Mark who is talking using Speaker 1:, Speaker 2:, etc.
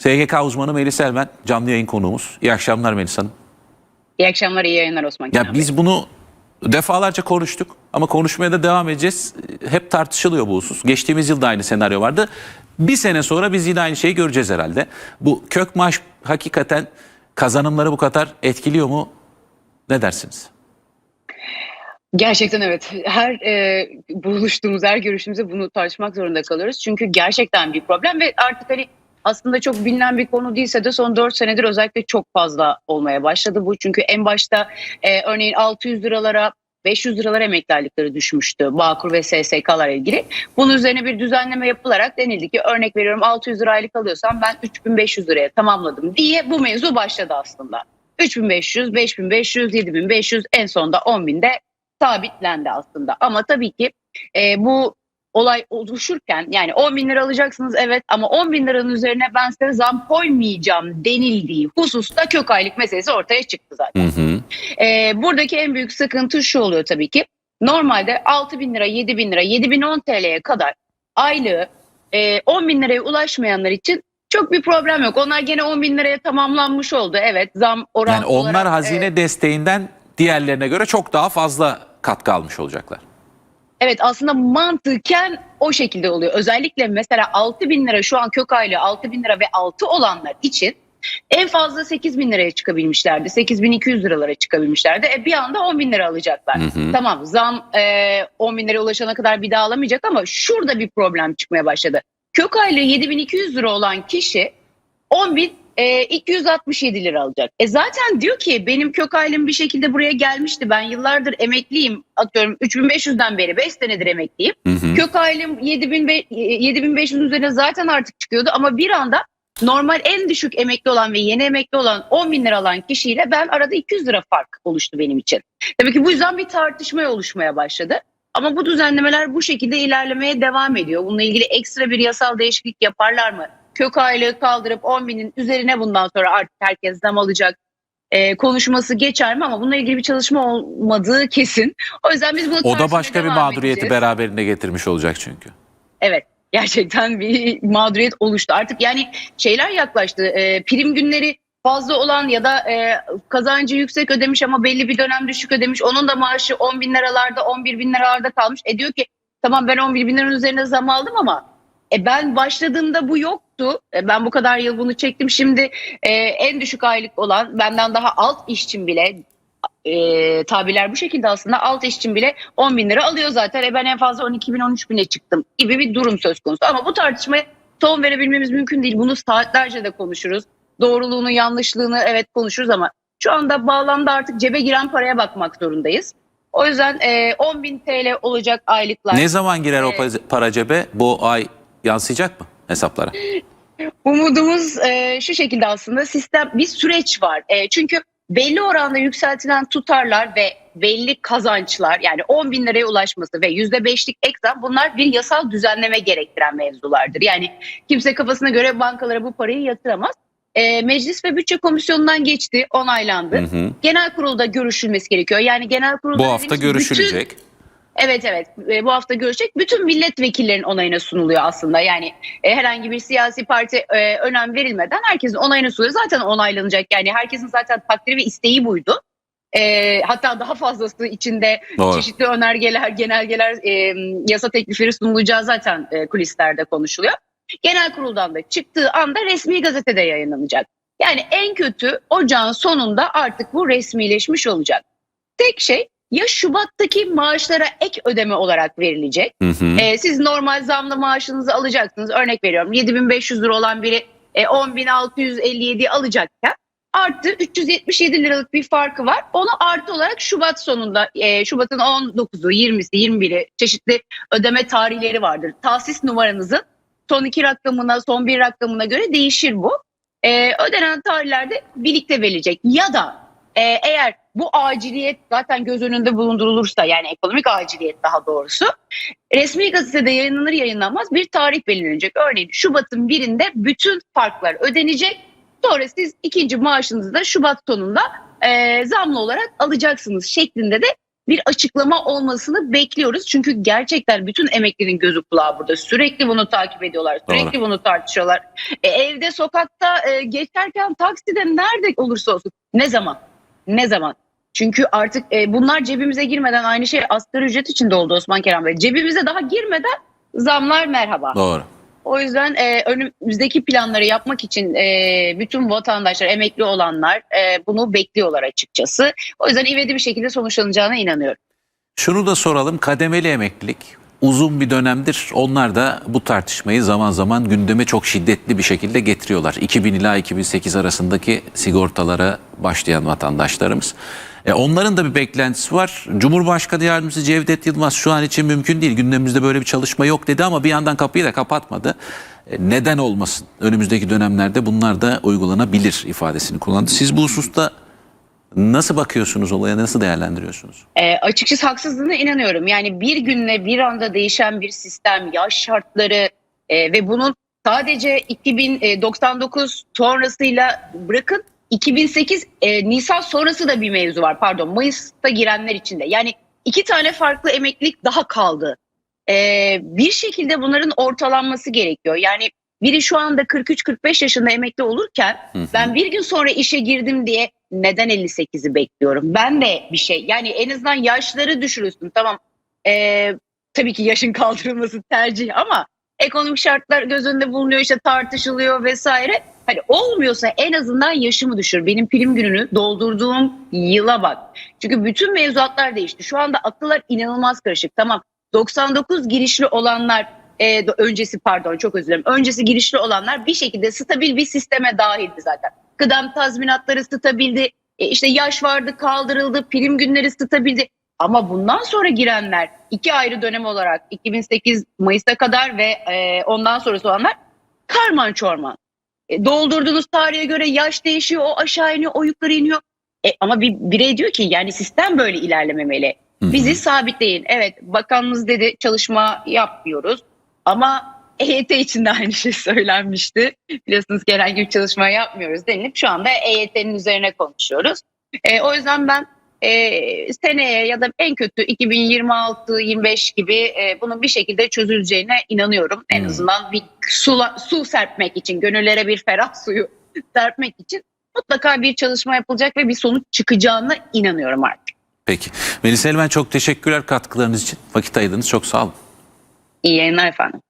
Speaker 1: SGK uzmanı Melis Elven canlı yayın konuğumuz. İyi akşamlar Melis Hanım.
Speaker 2: İyi akşamlar, iyi yayınlar Osman Kenan
Speaker 1: Ya biz bunu defalarca konuştuk ama konuşmaya da devam edeceğiz. Hep tartışılıyor bu husus. Geçtiğimiz yıl da aynı senaryo vardı. Bir sene sonra biz yine aynı şeyi göreceğiz herhalde. Bu kök maaş hakikaten kazanımları bu kadar etkiliyor mu? Ne dersiniz?
Speaker 2: Gerçekten evet. Her e, buluştuğumuz, her görüşümüzde bunu tartışmak zorunda kalıyoruz. Çünkü gerçekten bir problem ve artık hani aslında çok bilinen bir konu değilse de son 4 senedir özellikle çok fazla olmaya başladı bu. Çünkü en başta e, örneğin 600 liralara 500 liralara emekli aylıkları düşmüştü Bağkur ve SSK'lar ilgili. Bunun üzerine bir düzenleme yapılarak denildi ki örnek veriyorum 600 lira aylık alıyorsam ben 3500 liraya tamamladım diye bu mevzu başladı aslında. 3500, 5500, 7500 en sonunda 10.000'de sabitlendi aslında. Ama tabii ki e, bu olay oluşurken yani 10 bin lira alacaksınız evet ama 10 bin liranın üzerine ben size zam koymayacağım denildiği hususta kök aylık meselesi ortaya çıktı zaten.
Speaker 1: Hı hı.
Speaker 2: E, buradaki en büyük sıkıntı şu oluyor tabii ki. Normalde 6 bin lira, 7 bin lira, 7 bin 10 TL'ye kadar aylığı e, 10 bin liraya ulaşmayanlar için çok bir problem yok. Onlar gene 10 bin liraya tamamlanmış oldu. Evet zam oranı
Speaker 1: Yani onlar
Speaker 2: olarak,
Speaker 1: hazine
Speaker 2: e,
Speaker 1: desteğinden diğerlerine göre çok daha fazla katkı almış olacaklar.
Speaker 2: Evet aslında mantıken o şekilde oluyor. Özellikle mesela 6 bin lira şu an kök aylığı 6 bin lira ve altı olanlar için en fazla 8 bin liraya çıkabilmişlerdi. 8200 liralara çıkabilmişlerdi. E bir anda 10 bin lira alacaklar.
Speaker 1: Hı hı.
Speaker 2: Tamam zam e, 10 bin liraya ulaşana kadar bir daha alamayacak ama şurada bir problem çıkmaya başladı. Kök aylığı 7200 lira olan kişi 10 bin e, 267 lira alacak. E zaten diyor ki benim kök aylığım bir şekilde buraya gelmişti. Ben yıllardır emekliyim. Atıyorum 3500'den beri 5 senedir emekliyim.
Speaker 1: Hı hı.
Speaker 2: Kök aylığım 7000 be- 7500 üzerine zaten artık çıkıyordu ama bir anda normal en düşük emekli olan ve yeni emekli olan 10 bin lira alan kişiyle ben arada 200 lira fark oluştu benim için. Tabii ki bu yüzden bir tartışma oluşmaya başladı. Ama bu düzenlemeler bu şekilde ilerlemeye devam ediyor. Bununla ilgili ekstra bir yasal değişiklik yaparlar mı? Kök aylığı kaldırıp 10 binin üzerine bundan sonra artık herkes zam alacak e, konuşması geçer mi? Ama bununla ilgili bir çalışma olmadığı kesin. O yüzden biz bunu
Speaker 1: O da başka bir mağduriyeti
Speaker 2: edeceğiz.
Speaker 1: beraberinde getirmiş olacak çünkü.
Speaker 2: Evet gerçekten bir mağduriyet oluştu. Artık yani şeyler yaklaştı. E, prim günleri fazla olan ya da e, kazancı yüksek ödemiş ama belli bir dönem düşük ödemiş. Onun da maaşı 10 bin liralarda 11 bin liralarda kalmış. E diyor ki tamam ben 11 bin liranın üzerine zam aldım ama e, ben başladığımda bu yoktu. E, ben bu kadar yıl bunu çektim. Şimdi e, en düşük aylık olan benden daha alt işçim bile e, tabirler bu şekilde aslında alt işçim bile 10 bin lira alıyor zaten. E ben en fazla 12 bin 13 bine çıktım gibi bir durum söz konusu. Ama bu tartışmaya son verebilmemiz mümkün değil. Bunu saatlerce de konuşuruz. Doğruluğunu yanlışlığını evet konuşuruz ama şu anda bağlamda artık cebe giren paraya bakmak zorundayız. O yüzden e, 10 bin TL olacak aylıklar.
Speaker 1: Ne zaman girer o
Speaker 2: Evet.
Speaker 1: para cebe? Bu ay yansıyacak mı hesaplara?
Speaker 2: Umudumuz e, şu şekilde aslında sistem bir süreç var. E, çünkü belli oranda yükseltilen tutarlar ve belli kazançlar yani 10 bin liraya ulaşması ve yüzde beşlik ekran bunlar bir yasal düzenleme gerektiren mevzulardır. Yani kimse kafasına göre bankalara bu parayı yatıramaz. E, Meclis ve Bütçe Komisyonu'ndan geçti, onaylandı.
Speaker 1: Hı hı.
Speaker 2: Genel kurulda görüşülmesi gerekiyor. Yani genel kurulda
Speaker 1: Bu hafta
Speaker 2: dediğimiz bütün-
Speaker 1: görüşülecek.
Speaker 2: Evet evet bu hafta görecek. Bütün milletvekillerinin onayına sunuluyor aslında. Yani e, herhangi bir siyasi parti e, önem verilmeden herkesin onayına sunuluyor. Zaten onaylanacak. Yani herkesin zaten takdiri ve isteği buydu. E, hatta daha fazlası içinde
Speaker 1: Doğru.
Speaker 2: çeşitli önergeler, genelgeler, e, yasa teklifleri sunulacağı zaten e, kulislerde konuşuluyor. Genel kuruldan da çıktığı anda resmi gazetede yayınlanacak. Yani en kötü ocağın sonunda artık bu resmileşmiş olacak. Tek şey ya Şubat'taki maaşlara ek ödeme olarak verilecek.
Speaker 1: Hı hı.
Speaker 2: Ee, siz normal zamlı maaşınızı alacaksınız. Örnek veriyorum 7500 lira olan biri e, 10657 alacakken artı 377 liralık bir farkı var. Onu artı olarak Şubat sonunda e, Şubat'ın 19'u 20'si 21'i çeşitli ödeme tarihleri vardır. Tahsis numaranızın son iki rakamına son bir rakamına göre değişir bu. E, ödenen tarihlerde birlikte verilecek ya da e, eğer bu aciliyet zaten göz önünde bulundurulursa yani ekonomik aciliyet daha doğrusu resmi gazetede yayınlanır yayınlanmaz bir tarih belirlenecek. Örneğin Şubat'ın birinde bütün farklar ödenecek. Sonra siz ikinci maaşınızı da Şubat sonunda e, zamlı olarak alacaksınız şeklinde de bir açıklama olmasını bekliyoruz. Çünkü gerçekten bütün emeklinin gözü kulağı burada. Sürekli bunu takip ediyorlar. Sürekli
Speaker 1: Doğru.
Speaker 2: bunu tartışıyorlar. E, evde, sokakta, e, geçerken, takside nerede olursa olsun. Ne zaman? Ne zaman? Çünkü artık e, bunlar cebimize girmeden aynı şey asgari ücret için de oldu Osman Kerem Bey. Cebimize daha girmeden zamlar merhaba.
Speaker 1: Doğru.
Speaker 2: O yüzden e, önümüzdeki planları yapmak için e, bütün vatandaşlar, emekli olanlar e, bunu bekliyorlar açıkçası. O yüzden ivedi bir şekilde sonuçlanacağına inanıyorum.
Speaker 1: Şunu da soralım. Kademeli emeklilik uzun bir dönemdir. Onlar da bu tartışmayı zaman zaman gündeme çok şiddetli bir şekilde getiriyorlar. 2000 ila 2008 arasındaki sigortalara başlayan vatandaşlarımız. E, onların da bir beklentisi var. Cumhurbaşkanı Yardımcısı Cevdet Yılmaz şu an için mümkün değil. Gündemimizde böyle bir çalışma yok dedi ama bir yandan kapıyı da kapatmadı. E, neden olmasın? Önümüzdeki dönemlerde bunlar da uygulanabilir ifadesini kullandı. Siz bu hususta nasıl bakıyorsunuz olaya, nasıl değerlendiriyorsunuz?
Speaker 2: E, açıkçası haksızlığına inanıyorum. Yani bir günle bir anda değişen bir sistem, yaş şartları e, ve bunun sadece 2099 sonrasıyla bırakın 2008 e, Nisan sonrası da bir mevzu var. Pardon Mayıs'ta girenler için de. Yani iki tane farklı emeklilik daha kaldı. E, bir şekilde bunların ortalanması gerekiyor. Yani biri şu anda 43-45 yaşında emekli olurken
Speaker 1: Hı hı.
Speaker 2: ben bir gün sonra işe girdim diye neden 58'i bekliyorum? Ben de bir şey yani en azından yaşları düşürülsün. Tamam ee, tabii ki yaşın kaldırılması tercih ama ekonomik şartlar göz önünde bulunuyor işte tartışılıyor vesaire. Hani olmuyorsa en azından yaşımı düşür. Benim prim gününü doldurduğum yıla bak. Çünkü bütün mevzuatlar değişti. Şu anda akıllar inanılmaz karışık. Tamam 99 girişli olanlar e, öncesi pardon çok özür dilerim. Öncesi girişli olanlar bir şekilde stabil bir sisteme dahildi zaten. Kıdem tazminatları stabildi. E, işte yaş vardı kaldırıldı. Prim günleri stabildi. Ama bundan sonra girenler iki ayrı dönem olarak 2008 Mayıs'a kadar ve e, ondan sonrası olanlar karman çorman. E, doldurduğunuz tarihe göre yaş değişiyor, o aşağı iniyor, o yukarı iniyor. E, ama bir birey diyor ki yani sistem böyle ilerlememeli. Bizi sabitleyin. Evet bakanımız dedi çalışma yapmıyoruz. Ama EYT için de aynı şey söylenmişti. Biliyorsunuz ki herhangi bir çalışma yapmıyoruz denilip şu anda EYT'nin üzerine konuşuyoruz. E, o yüzden ben e, seneye ya da en kötü 2026-25 gibi e, bunun bir şekilde çözüleceğine inanıyorum. En
Speaker 1: Hmm.
Speaker 2: azından bir su, su serpmek için, gönüllere bir ferah suyu serpmek için mutlaka bir çalışma yapılacak ve bir sonuç çıkacağına inanıyorum artık.
Speaker 1: Peki. Melis Elmen çok teşekkürler katkılarınız için. Vakit ayırdınız. Çok sağ olun.
Speaker 2: İyi yayınlar efendim.